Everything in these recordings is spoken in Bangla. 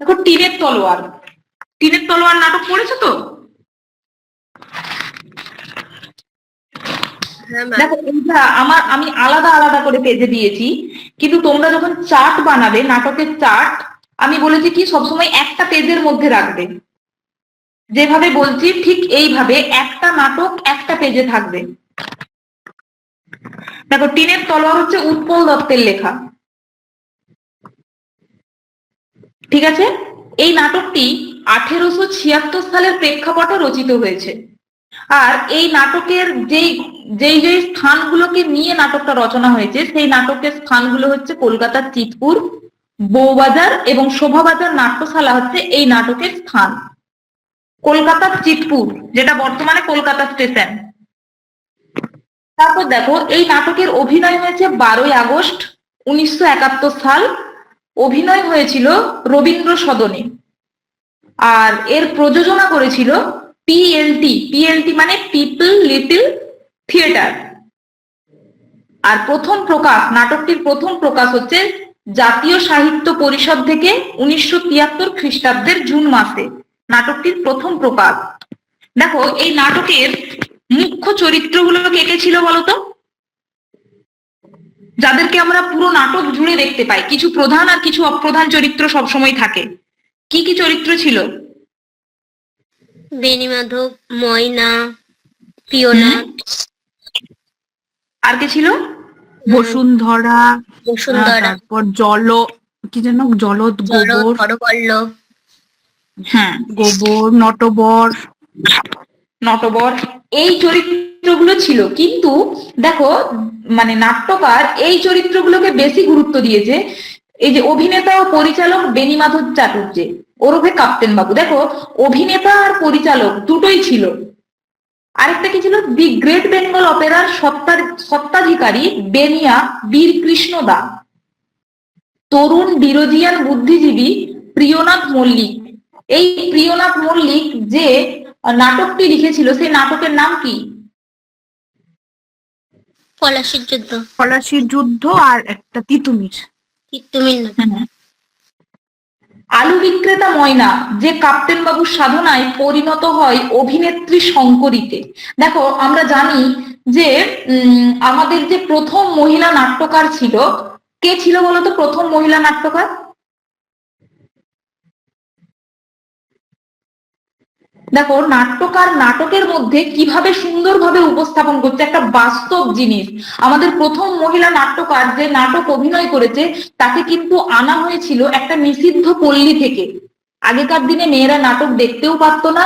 দেখো টিনের তলোয়ার। টিনের তলোয়ার নাটক পড়েছো তো? হ্যাঁ দেখো এইটা আমার আমি আলাদা আলাদা করে পেজে দিয়েছি কিন্তু তোমরা যখন চার্ট বানাবে নাটকের চার্ট আমি বলেছি কি সবসময় একটা পেজের মধ্যে রাখবে। যেভাবে বলছি ঠিক এইভাবে একটা নাটক একটা পেজে থাকবে। দেখো টিনের তলোয়ার হচ্ছে উৎপল দত্তের লেখা। ঠিক আছে? এই নাটকটি আঠেরোশো ছিয়াত্তর সালের প্রেক্ষাপটে রচিত হয়েছে। আর এই নাটকের যেই যেই যেই স্থানগুলোকে নিয়ে নাটকটা রচনা হয়েছে, সেই নাটকের স্থানগুলো হচ্ছে কলকাতার চিতপুর বৌবাজার এবং শোভাবাজার নাট্যশালা হচ্ছে এই নাটকের স্থান। কলকাতার চিতপুর, যেটা বর্তমানে কলকাতা স্টেশন। তারপর দেখো, এই নাটকের অভিনয় হয়েছে বারোই আগস্ট উনিশশো একাত্তর সাল। অভিনয় হয়েছিল রবীন্দ্র সদনে। আর এর প্রযোজনা করেছিল পিএলটি পিএলটি মানে পিপল লিটল থিয়েটার আর প্রথম প্রকাশ, নাটকটির প্রথম প্রকাশ হচ্ছে জাতীয় সাহিত্য পরিষদ থেকে উনিশশো তিয়াত্তর খ্রিস্টাব্দের জুন মাসে, নাটকটির প্রথম প্রকাশ। দেখো, এই নাটকের মুখ্য চরিত্রগুলো কে কে ছিল বলতো? যাদেরকে আমরা পুরো নাটক জুড়ে দেখতে পাই কিছু প্রধান আর কিছু অপ্রধান চরিত্র সবসময় থাকে। কি কি চরিত্র ছিল? বেনি মাধব ময়না পিওনা আর কে ছিল? বসুন্ধরা বসুন্ধরা। তারপর জল কি যেন জলদ জল গোবর। হ্যাঁ গোবর নটবর। নটবর। এই চরিত্রগুলো ছিল কিন্তু দেখো মানে নাট্যকার এই চরিত্রগুলোকে বেশি গুরুত্ব দিয়েছে। এই যে অভিনেতা ও পরিচালক বেনি মাধব চাটুর্যে ওরফে কাপ্তেন বাবু। দেখো, অভিনেতা আর পরিচালক দুটোই ছিল। আরেকটা কি ছিল? দি গ্রেট বেঙ্গল অপেরার সত্তার, সত্ত্বাধিকারী বেনিয়া বীর কৃষ্ণ দা। তরুণ বিরোধিয়ান বুদ্ধিজীবী প্রিয়নাথ মল্লিক। এই প্রিয়নাথ মল্লিক যে নাটকটি লিখেছিল, সেই নাটকের নাম কি? পলাশির যুদ্ধ। পলাশির যুদ্ধ আর একটা তিতুমির। তিতুমির নাটক। আলু বিক্রেতা ময়না যে কাপ্তেন বাবুর সাধনায় পরিণত হয় অভিনেত্রী শঙ্করীতে দেখো আমরা জানি যে উম, আমাদের যে প্রথম মহিলা নাট্যকার ছিল কে ছিল বলতো? প্রথম মহিলা নাট্যকার? দেখো নাট্যকার নাটকের মধ্যে কীভাবে সুন্দরভাবে উপস্থাপন করছে একটা বাস্তব জিনিস। আমাদের প্রথম মহিলা নাট্যকার যে নাটক অভিনয় করেছে, তাকে কিন্তু আনা হয়েছিল একটা নিষিদ্ধ পল্লী থেকে। আগেকার দিনে মেয়েরা নাটক দেখতেও পারতো না।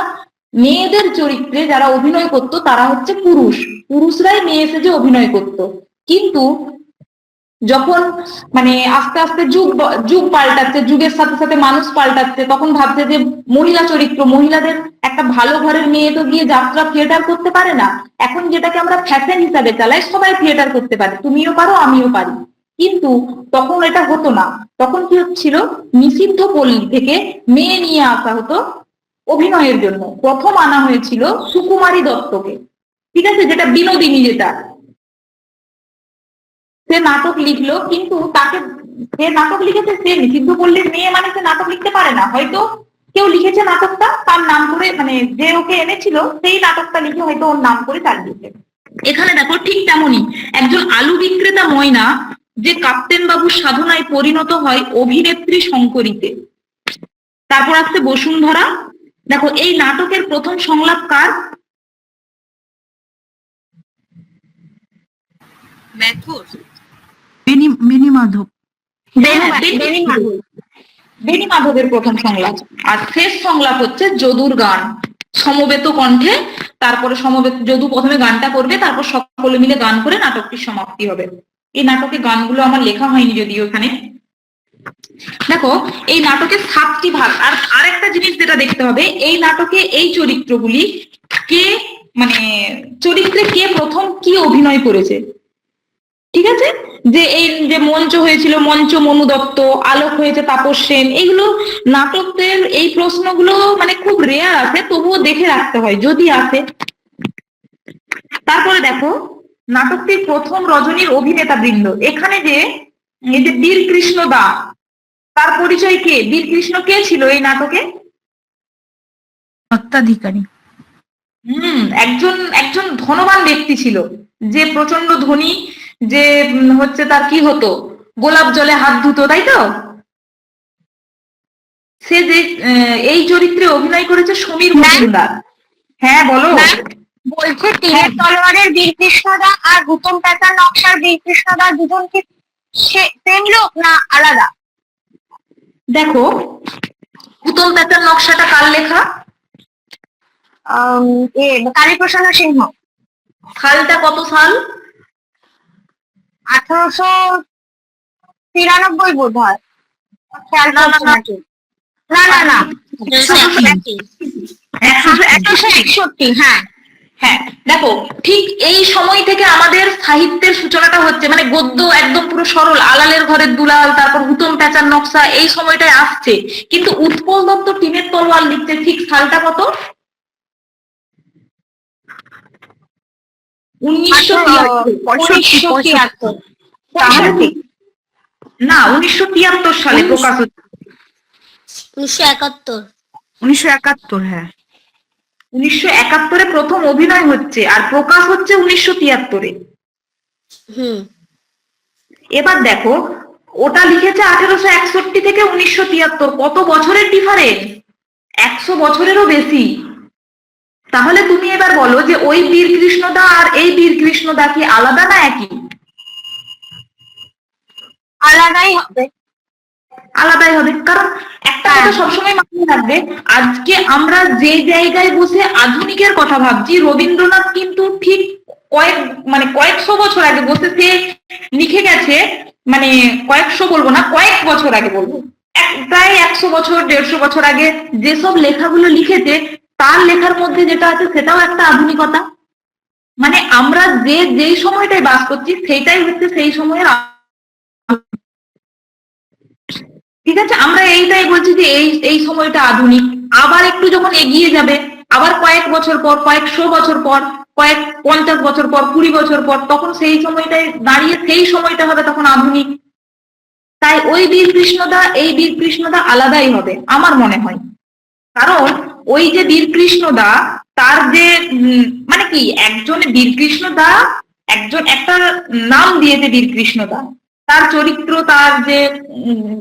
মেয়েদের চরিত্রে যারা অভিনয় করত, তারা হচ্ছে পুরুষ। পুরুষরাই মেয়ে এসে অভিনয় করত। কিন্তু যখন মানে আস্তে আস্তে যুগ যুগ পাল্টাচ্ছে, যুগের সাথে সাথে মানুষ পাল্টাচ্ছে, তখন ভাবছে যে মহিলা চরিত্র, মহিলাদের একটা ভালো ঘরের মেয়ে তো গিয়ে যাত্রা থিয়েটার করতে পারে না। এখন যেটাকে আমরা ফ্যাশন হিসাবে চালাই, সবাই থিয়েটার করতে পারে। তুমিও পারো, আমিও পারি। কিন্তু তখন এটা হতো না। তখন কি হচ্ছিল? নিষিদ্ধ পল্লী থেকে মেয়ে নিয়ে আসা হতো অভিনয়ের জন্য। প্রথম আনা হয়েছিল সুকুমারী দত্তকে। ঠিক আছে? যেটা বিনোদিনী যেটা। সে নাটক লিখলো, কিন্তু তাকে সে নাটক লিখেছে সে নিষিদ্ধ পল্লীর মেয়ে মানে সে নাটক লিখতে পারে না। হয়তো কেউ লিখেছে নাটকটা, তার নাম করে মানে যে ওকে এনেছিল, সেই নাটকটা লিখে হয়তো ওর নাম করে তার চালিয়েছে। এখানে দেখো ঠিক তেমনই একজন আলু বিক্রেতা ময়না, যে কাপ্তেন বাবুর সাধনায় পরিণত হয় অভিনেত্রী শঙ্করীতে। তারপর আসছে বসুন্ধরা। দেখো, এই নাটকের প্রথম সংলাপ কার? বেনি বেনি মাধব বেনি মাধব। বেনি মাধবের প্রথম সংলাপ। আর শেষ সংলাপ হচ্ছে যদুর গান। সমবেত কণ্ঠে, তারপরে সমবেত যদু প্রথমে গানটা করবে, তারপর সকলে মিলে গান করে নাটকটির সমাপ্তি হবে। এই নাটকে গানগুলো আমার লেখা হয়নি যদিও এখানে। দেখো, এই নাটকের সাতটি ভাগ। আর আরেকটা জিনিস যেটা দেখতে হবে, এই নাটকে এই চরিত্রগুলি কে মানে চরিত্রে কে প্রথম কি অভিনয় করেছে? ঠিক আছে? যে এই যে মঞ্চ হয়েছিল মঞ্চ মনু দত্ত আলোক হয়েছে তাপস সেন এইগুলো নাটকদের এই প্রশ্নগুলো মানে খুব রেয়ার আছে তবুও দেখে রাখতে হয় যদি আসে। তারপরে দেখো নাটকটির প্রথম রজনীর অভিনেতা বৃন্দ। এখানে যে এই যে বীর কৃষ্ণ দা তার পরিচয় কে? বীর কৃষ্ণ কে ছিল এই নাটকে? সত্ত্বাধিকারী। হুম একজন একজন ধনবান ব্যক্তি ছিল যে প্রচণ্ড ধনী যে হচ্ছে তার কি হতো? গোলাপ জলে হাত ধুতো তাই তো? সে যে এই চরিত্রে অভিনয় করেছে সমীর মজুমদার। হ্যাঁ বলো। বলছে তীরের তলোয়ারের বীর কৃষ্ণদা আর হুতম প্যাঁচার নকশার বীর কৃষ্ণদা দুজন কি সেম লোক না আলাদা? দেখো উত্তম প্যাচার নকশাটা কার লেখা? কালীপ্রসন্ন সিংহ। সালটা কত সাল? আঠারোশো তিরানব্বই বোধ হয়। খেয়াল না, না, করছি নাকি? না না না। একশো একশো একষট্টি হ্যাঁ। হ্যাঁ দেখো ঠিক এই সময় থেকে আমাদের সাহিত্যের সূচনাটা হচ্ছে মানে গদ্য একদম পুরো সরল আলালের ঘরের দুলাল তারপর হুতম প্যাচার নকশা এই সময়টায় আসছে। কিন্তু উৎপল দত্ত টিনের তলোয়ার লিখতে ঠিক সালটা কত? উনিশশো না উনিশশো তিয়াত্তর সালে প্রকাশ উনিশশো একাত্তর। উনিশশো একাত্তর হ্যাঁ। উনিশশো একাত্তরে প্রথম অভিনয় হচ্ছে আর প্রকাশ হচ্ছে উনিশশো তিয়াত্তরে। হুম। এবার দেখো ওটা লিখেছে আঠেরোশো একষট্টি থেকে উনিশশো তিয়াত্তর। কত বছরের ডিফারেন্স একশো বছরেরও বেশি। তাহলে তুমি এবার বলো যে ওই বীর কৃষ্ণদা আর এই বীর কৃষ্ণদা কি আলাদা না একই? আলাদাই হবে। আলাদাই হবে কারণ একটা কথা সবসময় মাথায় রাখবে আজকে আমরা যে জায়গায় বসে আধুনিকের কথা ভাবছি রবীন্দ্রনাথ কিন্তু ঠিক কয়েক মানে কয়েকশো বছর আগে বসে সে লিখে গেছে মানে কয়েকশো বলব না কয়েক বছর আগে বলব। প্রায় একশো বছর দেড়শো বছর আগে যেসব লেখাগুলো লিখেছে তার লেখার মধ্যে যেটা আছে সেটাও একটা আধুনিকতা। মানে আমরা যে, যেই সময়টায় বাস করছি, সেইটাই হচ্ছে সেই সময়ের ঠিক আছে? আমরা এইটাই বলছি যে এই এই সময়টা আধুনিক। আবার একটু যখন এগিয়ে যাবে, আবার কয়েক বছর পর কয়েকশো বছর পর, কয়েক পঞ্চাশ বছর পর, কুড়ি বছর পর, তখন সেই সময়টায় দাঁড়িয়ে সেই সময়টা হবে তখন আধুনিক। তাই ওই বীর কৃষ্ণদা এই বীর কৃষ্ণদা আলাদাই হবে, আমার মনে হয়। কারণ ওই যে বীরকৃষ্ণ কৃষ্ণদা তার যে মানে কি, একজন বীরকৃষ্ণ কৃষ্ণদা একজন, একটা নাম দিয়েছে বীরকৃষ্ণ কৃষ্ণদা তার চরিত্র, তার যে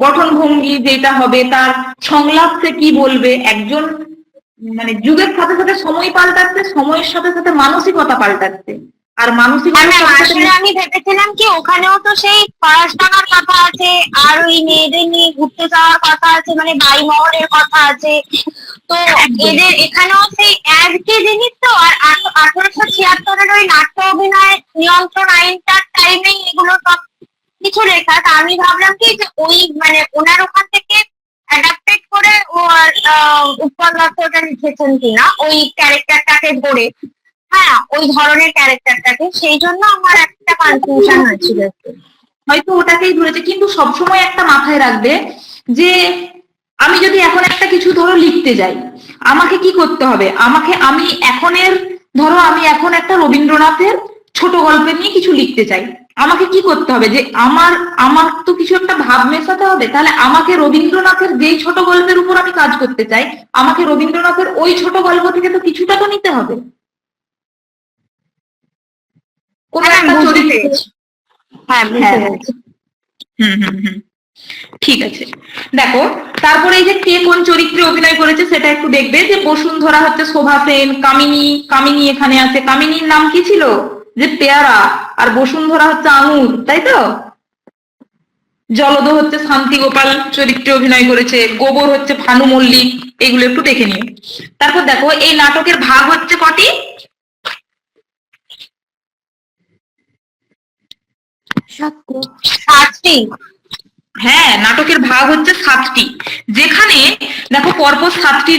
গঠন ভঙ্গি যেটা হবে, তার সংলাপ সে কি বলবে, একজন মানে যুগের সাথে সাথে সময় পাল্টাচ্ছে, সময়ের সাথে সাথে মানসিকতা পাল্টাচ্ছে। আর আসলে সাথে আমি ভেবেছিলাম কি ওখানেও তো সেই পড়াশোনার কথা আছে আর ওই মেয়েদের নিয়ে ঘুরতে যাওয়ার কথা আছে মানে বাড়িমহলের কথা আছে। তো এদের এখানেও সেই একই জিনিস তো আর আঠারোশো ছিয়াত্তরের ওই নাট্য অভিনয় নিয়ন্ত্রণ আইনটার টাইমেই এগুলো সব কিছু লেখা তা আমি ভাবলাম কি যে ওই মানে ওনার ওখান থেকে অ্যাডাপ্টেড করে ও আর উৎপল দত্তটা লিখেছেন কিনা ওই ক্যারেক্টারটাকে ধরে। হ্যাঁ ওই ধরনের ক্যারেক্টারটাকে। সেই জন্য আমার একটা কনফিউশন হয়েছিল। হয়তো ওটাকেই ধরেছে, কিন্তু সবসময় একটা মাথায় রাখবে যে আমি যদি এখন একটা কিছু ধরো লিখতে যাই, আমাকে কি করতে হবে? আমাকে আমি এখনের, ধরো আমি এখন একটা রবীন্দ্রনাথের ছোট গল্পের নিয়ে কিছু লিখতে চাই। আমাকে কি করতে হবে? যে আমার আমার তো কিছু একটা ভাব মেশাতে হবে? তাহলে আমাকে রবীন্দ্রনাথের যেই ছোট গল্পের উপর আমি কাজ করতে চাই, আমাকে রবীন্দ্রনাথের ওই ছোট গল্প থেকে তো কিছুটা তো নিতে হবে। কোনো হ্যাঁ, একটা চরিত্র। হ্যাঁ হ্যাঁ। হুম হুম হুম। ঠিক আছে। দেখো তারপরে এই যে কে কোন চরিত্রে অভিনয় করেছে সেটা একটু দেখবে যে বসুন্ধরা হচ্ছে শোভা সেন কামিনী কামিনী এখানে আছে। কামিনীর নাম কি ছিল? যে পেয়ারা আর বসুন্ধরা হচ্ছে আঙুর তাই তো? জলদ হচ্ছে শান্তি গোপাল চরিত্রে অভিনয় করেছে গোবর হচ্ছে ভানু মল্লিক এগুলো একটু দেখে নিও। তারপর দেখো এই নাটকের ভাগ হচ্ছে কটি? সাতটি। হ্যাঁ নাটকের ভাগ হচ্ছে সাতটি। যেখানে দেখো পরপর সাতটি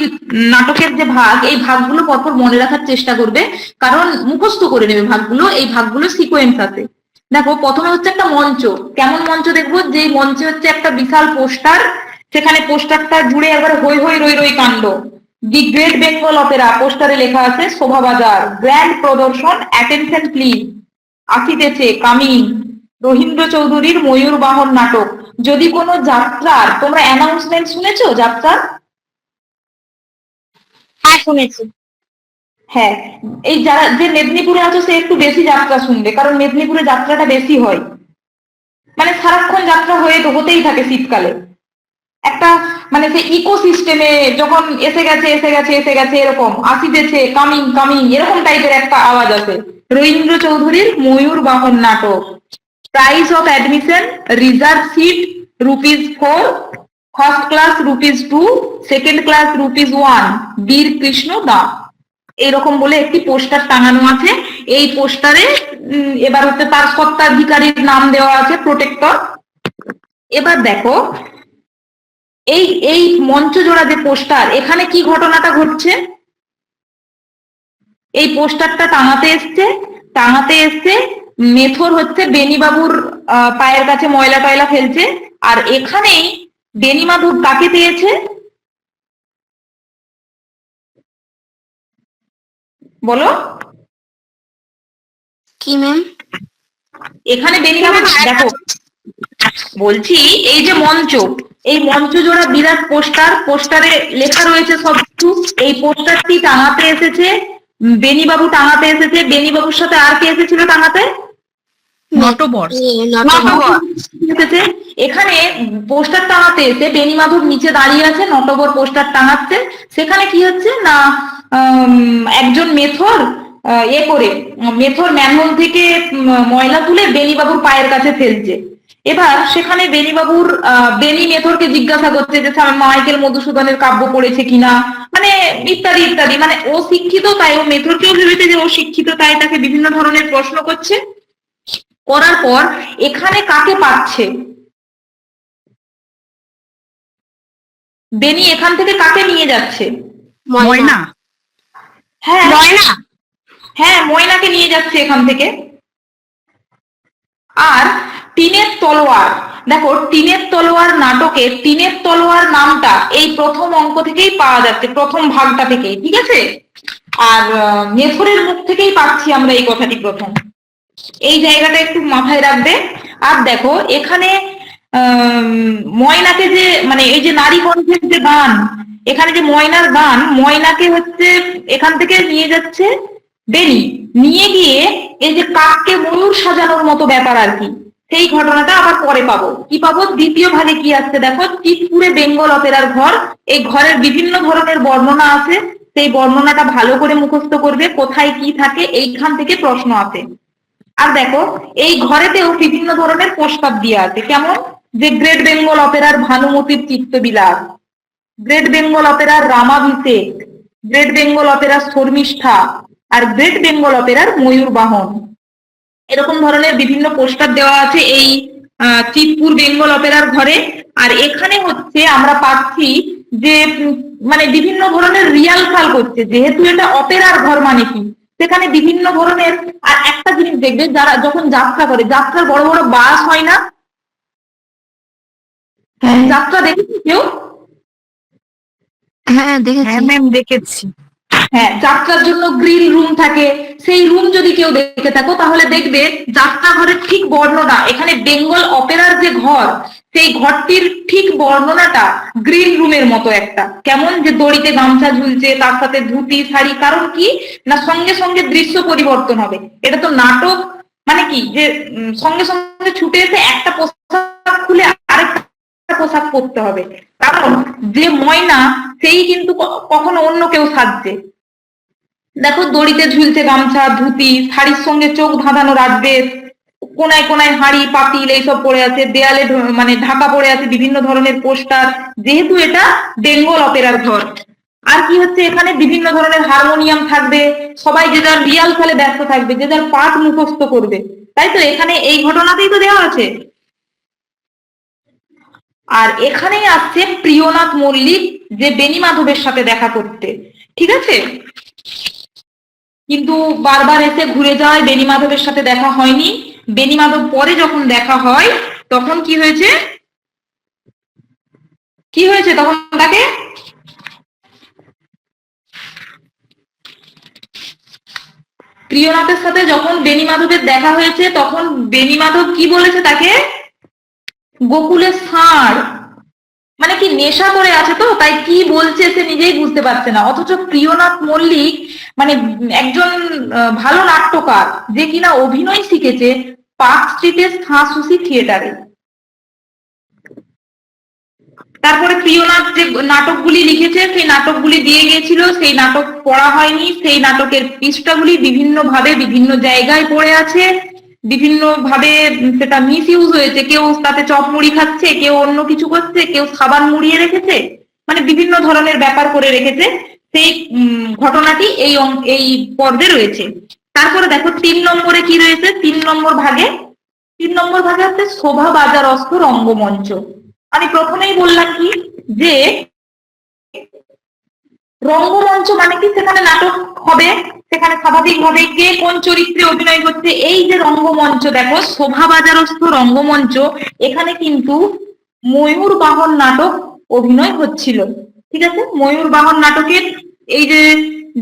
নাটকের যে ভাগ এই ভাগগুলো পরপর মনে রাখার চেষ্টা করবে। কারণ মুখস্থ করে নেবে ভাগগুলো এই ভাগগুলো সিকোয়েন্স আছে। দেখো প্রথমে হচ্ছে একটা মঞ্চ। কেমন মঞ্চ দেখব? যে মঞ্চে হচ্ছে একটা বিশাল পোস্টার সেখানে পোস্টারটা জুড়ে একবার হই হই রই রই কাণ্ড। দি গ্রেট বেঙ্গল অপেরা পোস্টারে লেখা আছে শোভাবাজার গ্র্যান্ড প্রদর্শন অ্যাটেনশন প্লিজ আসিতেছে কামিং। রবীন্দ্র চৌধুরীর ময়ূর বাহন নাটক। যদি কোনো যাত্রার তোমরা অ্যানাউন্সমেন্ট শুনেছো যাত্রার? হ্যাঁ শুনেছি। হ্যাঁ এই যারা যে মেদিনীপুরে আছো সে একটু বেশি যাত্রা শুনবে কারণ মেদিনীপুরে যাত্রাটা বেশি হয়। মানে সারাক্ষণ যাত্রা হয়ে তো হতেই থাকে শীতকালে। একটা মানে সেই ইকোসিস্টেমে যখন এসে গেছে এসে গেছে এসে গেছে এরকম আসিতেছে কামিং কামিং এরকম টাইপের একটা আওয়াজ আছে রবীন্দ্র চৌধুরীর ময়ূর বাহন নাটক। Price of admission reserve seat rupees four first class rupees two second class rupees one Bir Krishna Das এরকম বলে একটি পোস্টার টাঙানো আছে। এই পোস্টারে এবার হচ্ছে তার সত্ত্বাধিকারীর নাম দেওয়া আছে প্রোটেক্টর এবার দেখো, এই এই মঞ্চ জোড়া যে পোস্টার এখানে কি ঘটনাটা ঘটছে? এই পোস্টারটা টাঙাতে এসছে টাঙাতে এসছে মেথর হচ্ছে বেনিবাবুর আহ, পায়ের কাছে ময়লা টয়লা ফেলছে আর এখানেই বেনিমাধব কাকে পেয়েছে? বলো। কি ম্যাম? এখানে বেনিবাবু দেখো বলছি এই যে মঞ্চ এই মঞ্চ জোড়া বিরাট পোস্টার পোস্টারে লেখা রয়েছে সব কিছু এই পোস্টারটি টাঙাতে এসেছে বেনিবাবু টাঙাতে এসেছে বেনিবাবুর সাথে আর কে এসেছিল টাঙাতে? নটবর। এখানে পোস্টার টাঙাতে এসে বেনি মাধব নিচে দাঁড়িয়ে আছে নটবর পোস্টার টাঙাচ্ছে। সেখানে কি হচ্ছে? না একজন মেথর এ করে মেথর ম্যানহোল থেকে ময়লা তুলে বেনিবাবুর পায়ের কাছে ফেলছে। এবার সেখানে বেনিবাবুর আহ, বেনি মেথরকে জিজ্ঞাসা করছে যে মাইকেল মধুসূদনের কাব্য পড়েছে কিনা? মানে ইত্যাদি ইত্যাদি। মানে ও শিক্ষিত তাই ও মেথরকেও ভেবেছে যে ও শিক্ষিত তাই তাকে বিভিন্ন ধরনের প্রশ্ন করছে। করার পর এখানে কাকে পাচ্ছে? বেনি এখান থেকে কাকে নিয়ে যাচ্ছে? ময়না। হ্যাঁ। ময়না। হ্যাঁ ময়নাকে নিয়ে যাচ্ছে এখান থেকে। আর টিনের তলোয়ার। দেখো টিনের তলোয়ার নাটকে টিনের তলোয়ার নামটা এই প্রথম অঙ্ক থেকেই পাওয়া যাচ্ছে প্রথম ভাগটা থেকেই ঠিক আছে? আর মেথরের মুখ থেকেই পাচ্ছি আমরা এই কথাটি প্রথম। এই জায়গাটা একটু মাথায় রাখবে। আর দেখো, এখানে ময়নাকে যে মানে এই যে নারী কণ্ঠের যে গান এখানে যে ময়নার গান ময়নাকে হচ্ছে এখান থেকে নিয়ে যাচ্ছে বেনি নিয়ে গিয়ে এই যে কাককে ময়ূর সাজানোর মতো ব্যাপার আর কি। সেই ঘটনাটা আবার পরে পাবো। কি পাবো? দ্বিতীয় ভাগে কি আসছে দেখো? চিতপুরে বেঙ্গল অপেরার ঘর। এই ঘরের বিভিন্ন ধরনের বর্ণনা আছে। সেই বর্ণনাটা ভালো করে মুখস্থ করবে। কোথায় কি থাকে? এইখান থেকে প্রশ্ন আছে আর দেখো, এই ঘরেতেও বিভিন্ন ধরনের প্রস্তাব দিয়ে আছে। কেমন? যে গ্রেট বেঙ্গল অপেরার ভানুমতির চিত্তবিলাস গ্রেট বেঙ্গল অপেরার রামাভিষেক গ্রেট বেঙ্গল অপেরার শর্মিষ্ঠা আর গ্রেট বেঙ্গল অপেরার ময়ূর বাহন এরকম ধরনের বিভিন্ন পোস্টার দেওয়া আছে এই চিতপুর বেঙ্গল অপেরার ঘরে। আর এখানে হচ্ছে আমরা পাচ্ছি যে মানে বিভিন্ন ধরনের রিয়ালসাল করছে। যেহেতু এটা অপেরার ঘর মানে কি? সেখানে বিভিন্ন ধরনের আর একটা জিনিস দেখবে যারা যখন যাত্রা করে যাত্রার বড় বড় বাস হয় না? যাত্রা দেখেছি কেউ? হ্যাঁ দেখেছি। হ্যাঁ ম্যাম দেখেছি। হ্যাঁ যাত্রার জন্য গ্রিন রুম থাকে। সেই রুম যদি কেউ দেখে থাকো, তাহলে দেখবে যাত্রা ঘরের ঠিক বর্ণনা, এখানে বেঙ্গল অপেরার যে ঘর, সেই ঘরটির ঠিক বর্ণনাটা গ্রিন রুমের মতো একটা। কেমন যে দড়িতে গামছা ঝুলছে, তার সাথে ধুতি, শাড়ি, কারণ কি? না, সঙ্গে সঙ্গে দৃশ্য পরিবর্তন হবে। এটা তো নাটক মানে কি? যে সঙ্গে সঙ্গে ছুটে এসে একটা পোশাক খুলে আরেকটা পোশাক পরতে হবে। কারণ যে ময়না, সেই কিন্তু কখনো অন্য কেউ সাজছে। দেখো দড়িতে ঝুলছে গামছা, ধুতি, শাড়ির সঙ্গে চোখ ধাঁধানো রাজবেশ, কোনায় কোনায় হাড়ি, পাতিল এইসব পড়ে আছে, দেয়ালে মানে ঢাকা পড়ে আছে বিভিন্ন ধরনের পোস্টার, যেহেতু এটা বেঙ্গল অপেরার ঘর। আর কি হচ্ছে, এখানে বিভিন্ন ধরনের হারমোনিয়াম থাকবে, সবাই যে যার রিয়াল খেলে ব্যস্ত থাকবে, যে যার পাঠ মুখস্থ করবে, তাই তো? এখানে এই ঘটনাতেই তো দেওয়া আছে আর এখানেই আসছে প্রিয়নাথ মল্লিক যে বেনি মাধবের সাথে দেখা করতে। ঠিক আছে? কিন্তু বারবার এসে ঘুরে যায়। বেনি মাধবের সাথে দেখা হয়নি। বেনি মাধব পরে যখন দেখা হয়, তখন কি হয়েছে? কি হয়েছে তখন তাকে? প্রিয়নাথের সাথে যখন বেনি মাধবের দেখা হয়েছে, তখন বেনি মাধব কি বলেছে তাকে? গোকুলের ষাঁড়। মানে কি নেশা করে আছে তো? তাই কি বলছে সে নিজেই বুঝতে পারছে না। অথচ প্রিয়নাথ মল্লিক মানে একজন ভালো নাট্যকার, যে কিনা অভিনয় শিখেছে পার্ক স্ট্রিটের হাঁসুসি থিয়েটারে। তারপরে প্রিয়নাথ যে নাটকগুলি লিখেছে, সেই নাটকগুলি দিয়ে গিয়েছিল, সেই নাটক পড়া হয়নি, সেই নাটকের পৃষ্ঠাগুলি বিভিন্ন ভাবে বিভিন্ন জায়গায় পড়ে আছে। বিভিন্ন ভাবে সেটা মিস ইউজ হয়েছে। কেউ তাতে চপ মুড়ি খাচ্ছে, কেউ অন্য কিছু করছে, কেউ সাবান মুড়িয়ে রেখেছে মানে বিভিন্ন ধরনের ব্যাপার করে রেখেছে। সেই ঘটনাটি এই এই পর্বে রয়েছে। তারপরে দেখো, তিন নম্বরে কি রয়েছে? তিন নম্বর ভাগে, তিন নম্বর ভাগে হচ্ছে শোভা বাজার অস্ত্র রঙ্গমঞ্চ। আমি প্রথমেই বললাম কি? যে রঙ্গমঞ্চ মানে কি? সেখানে নাটক হবে। সেখানে স্বাভাবিকভাবে কে কোন চরিত্রে অভিনয় করছে, এই যে রঙ্গমঞ্চ দেখো শোভা বাজারস্থ রঙ্গমঞ্চ, এখানে কিন্তু ময়ূর বাহন নাটক অভিনয় হচ্ছিল। ঠিক আছে? ময়ূর বাহন নাটকের এই যে,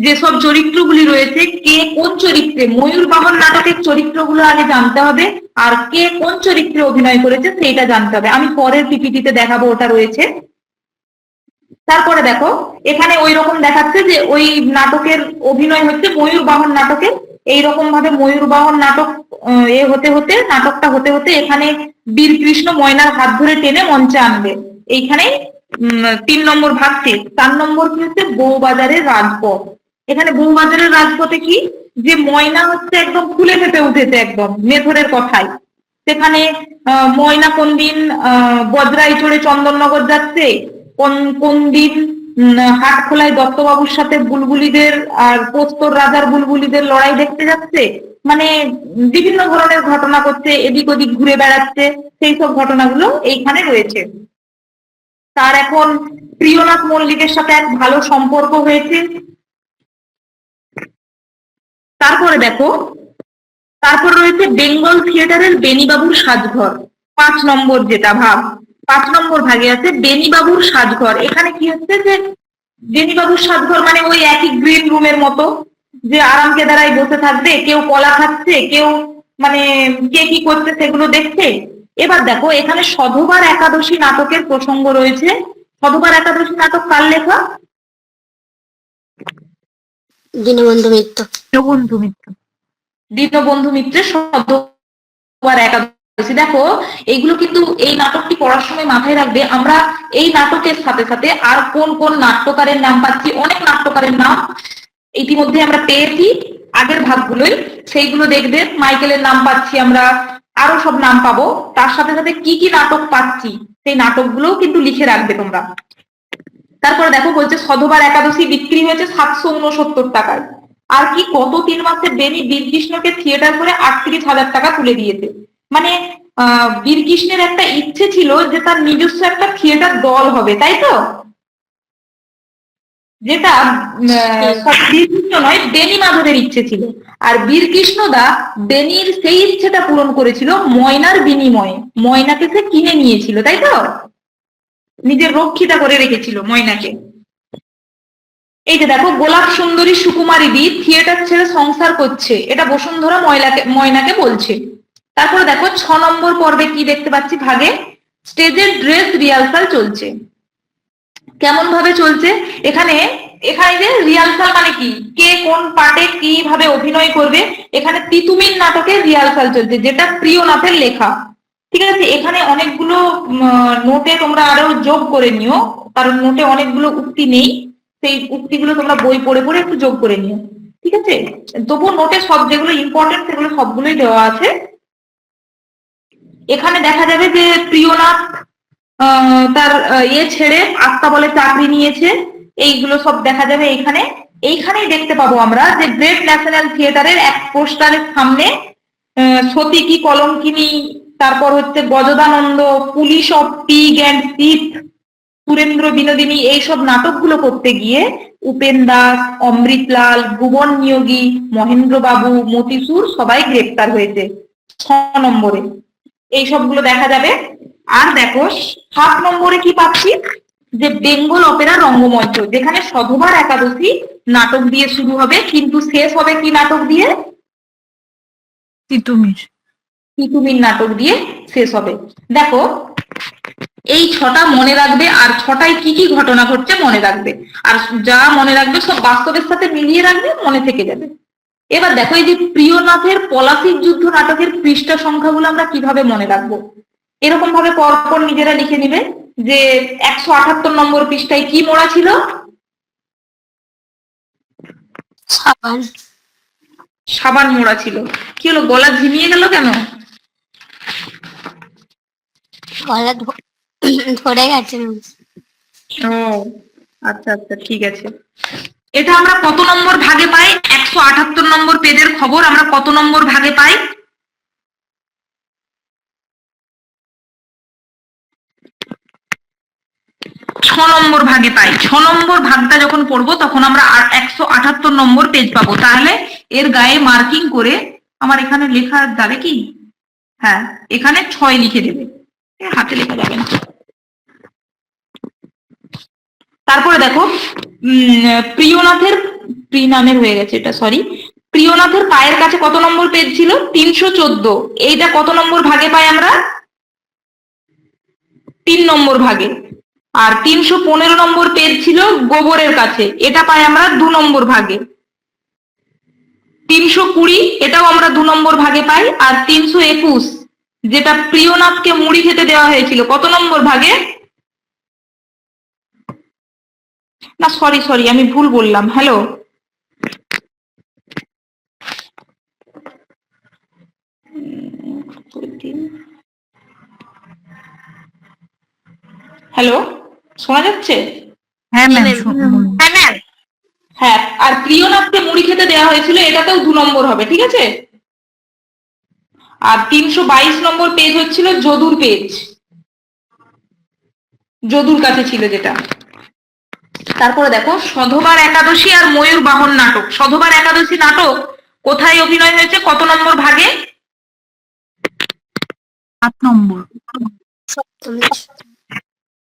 যেসব চরিত্রগুলি রয়েছে, কে কোন চরিত্রে, ময়ূর বাহন নাটকের চরিত্রগুলো আগে জানতে হবে, আর কে কোন চরিত্রে অভিনয় করেছে, সেইটা জানতে হবে। আমি পরের পিপিটিতে দেখাবো, ওটা রয়েছে। তারপরে দেখো এখানে ওই রকম দেখাচ্ছে যে ওই নাটকের অভিনয় হচ্ছে ময়ূর বাহন নাটকের এইরকম ভাবে ময়ূর বাহন নাটক এ হতে হতে নাটকটা হতে হতে এখানে বীর কৃষ্ণ ময়নার হাত ধরে টেনে মঞ্চে আনবে। এইখানে তিন নম্বর ভাগ শেষ চার নম্বর কি হচ্ছে? বউবাজারের রাজপথ। এখানে বউবাজারের রাজপথে কি? যে ময়না হচ্ছে একদম ফুলে ফেপে উঠেছে একদম মেথরের কথায়। সেখানে ময়না কোন দিন আহ, বজরায় চড়ে চন্দননগর যাচ্ছে? কোন কোন দিন হাট খোলায় দত্তবাবুর সাথে বুলবুলিদের আর পোস্তর রাজার বুলবুলিদের লড়াই দেখতে যাচ্ছে? মানে বিভিন্ন ধরনের ঘটনা করছে, এদিক ওদিক ঘুরে বেড়াচ্ছে, সেই সব ঘটনাগুলো এইখানে রয়েছে। তার এখন প্রিয়নাথ মল্লিকের সাথে এক ভালো সম্পর্ক হয়েছে। তারপরে দেখো, তারপর রয়েছে বেঙ্গল থিয়েটারের বেনিবাবুর সাজঘর, পাঁচ নম্বর যেটা ভাগ পাঁচ নম্বর ভাগে আছে বেনিবাবুর সাজঘর। এখানে কি হচ্ছে যে বেনিবাবুর সাজঘর মানে ওই একই গ্রিন রুমের মতো যে আরাম কেদারায় বসে থাকবে কেউ কলা খাচ্ছে কেউ মানে কে কি করছে সেগুলো দেখছে। এবার দেখো এখানে সধবার একাদশী নাটকের প্রসঙ্গ রয়েছে। সধবার একাদশী নাটক কার লেখা? দীনবন্ধু মিত্র। বন্ধু মিত্র। দীনবন্ধু মিত্রের সধবার একাদশী দেখো, এইগুলো কিন্তু এই নাটকটি পড়ার সময় মাথায় রাখবে। আমরা এই নাটকের সাথে সাথে আর কোন কোন নাট্যকারের নাম পাচ্ছি, অনেক নাট্যকারের নাম ইতিমধ্যে আমরা পেয়েছি। আগের ভাগগুলোই সেইগুলো দেখবে। মাইকেলের নাম পাচ্ছি আমরা, আরও সব নাম পাবো। তার সাথে সাথে কি কি নাটক পাচ্ছি, সেই নাটকগুলোও কিন্তু লিখে রাখবে তোমরা। তারপরে দেখো, বলছে, সধবার একাদশী বিক্রি হয়েছে সাতশো উনসত্তর টাকায়। আর কি গত তিন মাসে বেনি বীরকৃষ্ণকে থিয়েটার করে আটত্রিশ হাজার টাকা তুলে দিয়েছে। মানে আহ বীরকৃষ্ণের একটা ইচ্ছে ছিল যে তার নিজস্ব একটা থিয়েটার দল হবে, তাই তো? যেটা বীরকৃষ্ণ নয় বেনি মাধবের ইচ্ছে ছিল। আর বীরকৃষ্ণ দা বেনির সেই ইচ্ছেটা পূরণ করেছিল ময়নার বিনিময়ে। ময়নাকে সে কিনে নিয়েছিল, তাই তো? নিজের রক্ষিতা করে রেখেছিল ময়নাকে। এই যে দেখো, গোলাপ সুন্দরী সুকুমারী দি থিয়েটার ছেড়ে সংসার করছে, এটা বসুন্ধরা ময়লাকে, ময়নাকে বলছে। তারপরে দেখো, ছ নম্বর পর্বে কি দেখতে পাচ্ছি? ভাগে স্টেজের ড্রেস রিহার্সাল চলছে। কেমন ভাবে চলছে? এখানে এখানে যে রিহার্সাল মানে কি? কে কোন পার্টে কীভাবে অভিনয় করবে? এখানে তিতুমির নাটকের রিহার্সাল চলছে, যেটা প্রিয়নাথের লেখা। ঠিক আছে? এখানে অনেকগুলো নোটে তোমরা আরও যোগ করে নিও, কারণ নোটে অনেকগুলো উক্তি নেই। সেই উক্তিগুলো তোমরা বই পড়ে পড়ে একটু যোগ করে নিও। ঠিক আছে? তবুও নোটে সব যেগুলো ইম্পর্টেন্ট সেগুলো সবগুলোই দেওয়া আছে। এখানে দেখা যাবে যে প্রিয়নাথ তার ইয়ে ছেড়ে আত্মা বলে চাকরি নিয়েছে। এইগুলো সব দেখা যাবে এখানে। এইখানেই দেখতে পাবো আমরা যে গ্রেট ন্যাশনাল থিয়েটারের এক পোস্টারের সামনে সতী কি কলঙ্কিনী, তারপর হচ্ছে Gajadananda, police of pig and sheep Surendra Binodini, এইসব নাটকগুলো করতে গিয়ে উপেন দাস অমৃতলাল ভুবন নিয়োগী, মহেন্দ্রবাবু, মতিসুর সবাই গ্রেপ্তার হয়েছে। ছ নম্বরে। এই সবগুলো দেখা যাবে। আর দেখো সাত নম্বরে কি পাচ্ছি? যে বেঙ্গল অপেরা রঙ্গমঞ্চ যেখানে সধবার একাদশী নাটক দিয়ে শুরু হবে কিন্তু শেষ হবে কি নাটক দিয়ে? তিতুমির। তিতুমির নাটক দিয়ে শেষ হবে। দেখো এই ছটা মনে রাখবে আর ছটায় কি কি ঘটনা ঘটছে মনে রাখবে। আর যা মনে রাখবে সব বাস্তবের সাথে মিলিয়ে রাখবে মনে থেকে যাবে। এবার দেখো এই যে প্রিয়নাথের পলাশির যুদ্ধ নাটকের পৃষ্ঠা সংখ্যাগুলো আমরা কীভাবে মনে রাখব? এরকম ভাবে পরপর নিজেরা লিখে নিবে যে একশো আঠাত্তর নম্বর পৃষ্ঠায় কি মোড়া ছিল? সাবান। সাবান মোড়া ছিল। কি হলো গলা ঝিমিয়ে গেল কেন? গলা ধরে গেছে। ও আচ্ছা আচ্ছা ঠিক আছে। এটা আমরা কত নম্বর ভাগে পাই? একশো আঠাত্তর নম্বর পেজের খবর আমরা কত নম্বর ভাগে পাই? ছ নম্বর ভাগে পাই। ছ নম্বর ভাগটা যখন পড়ব, তখন আমরা একশো আঠাত্তর নম্বর পেজ পাবো। তাহলে এর গায়ে মার্কিং করে আমার এখানে লেখা যাবে কি? হ্যাঁ এখানে ছয় লিখে দেবে। হাতে লেখা যাবে না। তারপরে দেখো প্রিয়নাথের প্রি নামের হয়ে গেছে এটা সরি প্রিয়নাথের পায়ের কাছে কত নম্বর পেজ ছিল? তিনশো চোদ্দ। এইটা কত নম্বর ভাগে পাই আমরা? তিন নম্বর ভাগে। আর তিনশো পনেরো নম্বর পেজ ছিল গোবরের কাছে। এটা পাই আমরা দু নম্বর ভাগে। তিনশো কুড়ি, এটাও আমরা দু নম্বর ভাগে পাই। আর তিনশো একুশ, যেটা প্রিয়নাথকে মুড়ি খেতে দেওয়া হয়েছিল, কত নম্বর ভাগে? না সরি সরি আমি ভুল বললাম হ্যালো হ্যালো শোনা যাচ্ছে? হ্যাঁ ম্যাম হ্যাঁ ম্যাম হ্যাঁ আর প্রিয়নাথকে মুড়ি খেতে দেওয়া হয়েছিল এটাতেও দু নম্বর হবে ঠিক আছে? আর তিনশো বাইশ নম্বর পেজ হচ্ছিল যদুর পেজ যদুর কাছে ছিল যেটা। তারপরে দেখো সধবার একাদশী আর ময়ূর বাহন নাটক। সধবার একাদশী নাটক কোথায় অভিনয় হয়েছে? কত নম্বর ভাগে? সাত নম্বর।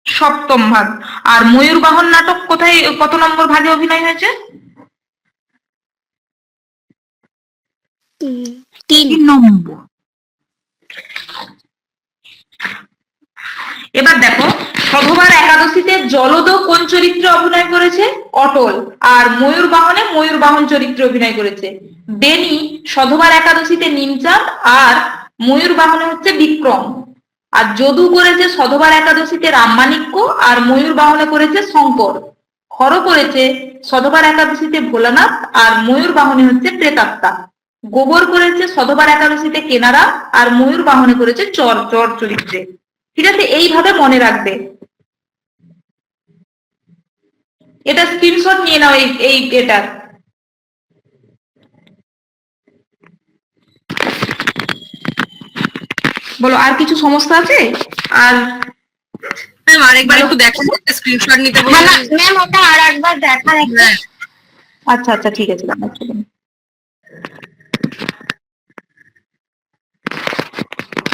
সপ্তম ভাগ। আর ময়ূর বাহন নাটক কোথায় কত নম্বর ভাগে অভিনয় হয়েছে? তিন তিন নম্বর। এবার দেখো সধবার একাদশীতে জলদ কোন চরিত্রে অভিনয় করেছে? অটল। আর ময়ূর বাহনে ময়ূর বাহন চরিত্রে অভিনয় করেছে। বেনি সধবার একাদশীতে নিমচাঁদ আর ময়ূর বাহনে হচ্ছে বিক্রম। আর যদু করেছে সধবার একাদশীতে রামমাণিক্য আর ময়ূর বাহনে করেছে শঙ্কর। হর করেছে সধবার একাদশীতে ভোলানাথ আর ময়ূর বাহনে হচ্ছে প্রেতাত্মা গোবর করেছে সধবার একাদশীতে কেনারা আর ময়ূর বাহনে করেছে চর চর চরিত্রে। ঠিক আছে এইভাবে মনে রাখবে। এটা স্ক্রিনশট নিয়ে নাও এই এই এটার। বলো আর কিছু সমস্যা আছে? আর ম্যাম আরেকবার একটু স্ক্রিনশট নিতে বলুন। ম্যাম ওটা আর একবার একটু হ্যাঁ। আচ্ছা আচ্ছা ঠিক আছে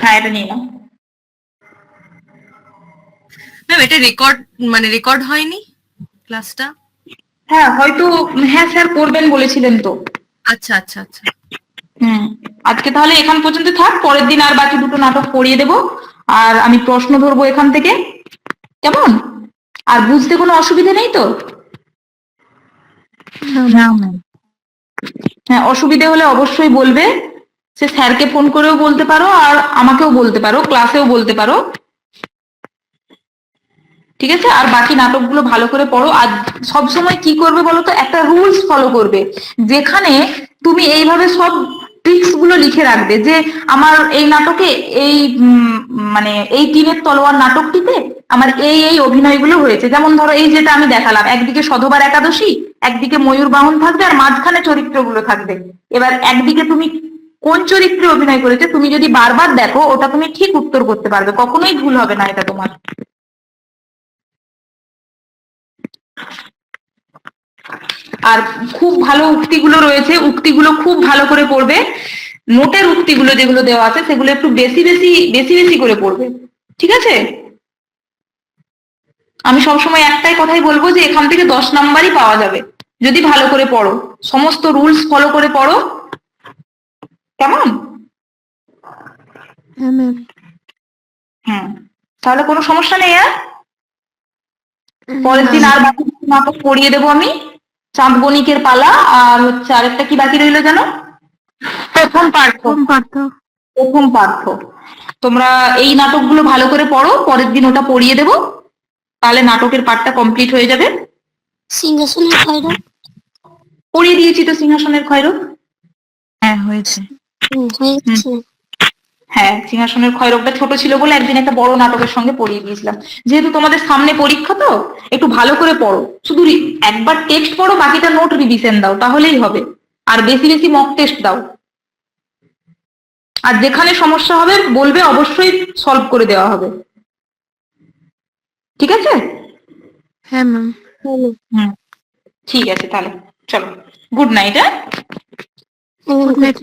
হ্যাঁ এটা নিয়ে নাও। ম্যাম এটা রেকর্ড মানে রেকর্ড হয়নি ক্লাসটা হ্যাঁ হয়তো হ্যাঁ স্যার করবেন বলেছিলেন তো। আচ্ছা আচ্ছা আচ্ছা। হুম আজকে তাহলে এখান পর্যন্ত থাক পরের দিন আর বাকি দুটো নাটক পড়িয়ে দেব। আর আমি প্রশ্ন ধরবো এখান থেকে। কেমন? আর বুঝতে কোনো অসুবিধা নেই তো? না হ্যাঁ অসুবিধে হলে অবশ্যই বলবে। সে স্যারকে ফোন করেও বলতে পারো আর আমাকেও বলতে পারো ক্লাসেও বলতে পারো। ঠিক আছে? আর বাকি নাটকগুলো ভালো করে পড়ো। আর সব সময় কি করবে বলো তো? একটা রুলস ফলো করবে। যেখানে তুমি এইভাবে সব ট্রিক্সগুলো লিখে রাখবে যে, আমার এই নাটকে এই মানে এই টিনের তলোয়ার নাটকটিতে আমার এই এই অভিনয়গুলো হয়েছে। যেমন ধরো এই যেটা আমি দেখালাম, একদিকে সধবার একাদশী, একদিকে ময়ূর বাহন থাকবে, আর মাঝখানে চরিত্রগুলো থাকবে। এবার একদিকে তুমি কোন চরিত্রে অভিনয় করেছে, তুমি যদি বারবার দেখো, ওটা তুমি ঠিক উত্তর করতে পারবে। কখনোই ভুল হবে না এটা তোমার। আর খুব ভালো উক্তিগুলো রয়েছে উক্তিগুলো খুব ভালো করে পড়বে। নোটের উক্তিগুলো যেগুলো দেওয়া আছে সেগুলো একটু বেশি বেশি বেশি বেশি করে পড়বে। ঠিক আছে? আমি সবসময় একটাই কথাই বলব যে এখান থেকে দশ নাম্বারই পাওয়া যাবে। যদি ভালো করে পড়ো সমস্ত রুলস ফলো করে পড়ো। কেমন? হ্যাঁ তাহলে কোনো সমস্যা নেই আর? পরের দিন আর বাকি নাটক পড়িয়ে দেবো আমি। চাঁদ বণিকের পালা আর হচ্ছে আরেকটা কি বাকি রইল জানো? প্রথম পার্থ। পার্থ। প্রথম পার্থ। তোমরা এই নাটকগুলো ভালো করে পড়ো পরের দিন ওটা পড়িয়ে দেবো। তাহলে নাটকের পার্টটা কমপ্লিট হয়ে যাবে। সিংহাসনের খয়রা। পড়িয়ে দিয়েছি তো সিংহাসনের খয়রক হ্যাঁ হয়েছে। হয়েছে। হ্যাঁ সিংহাসনের খয়রকটা ছোট ছিল বলে একদিন একটা বড় নাটকের সঙ্গে পড়িয়ে দিয়েছিলাম। যেহেতু তোমাদের সামনে পরীক্ষা তো একটু ভালো করে পড়ো। শুধু একবার টেক্সট পড়ো বাকিটা নোট রিভিশন দাও তাহলেই হবে। আর বেশি বেশি মক টেস্ট দাও। আর যেখানে সমস্যা হবে বলবে অবশ্যই সলভ করে দেওয়া হবে। ঠিক আছে? হ্যাঁ ম্যাম হুম। ঠিক আছে তাহলে। চলো। গুড নাইট হ্যাঁ? Good night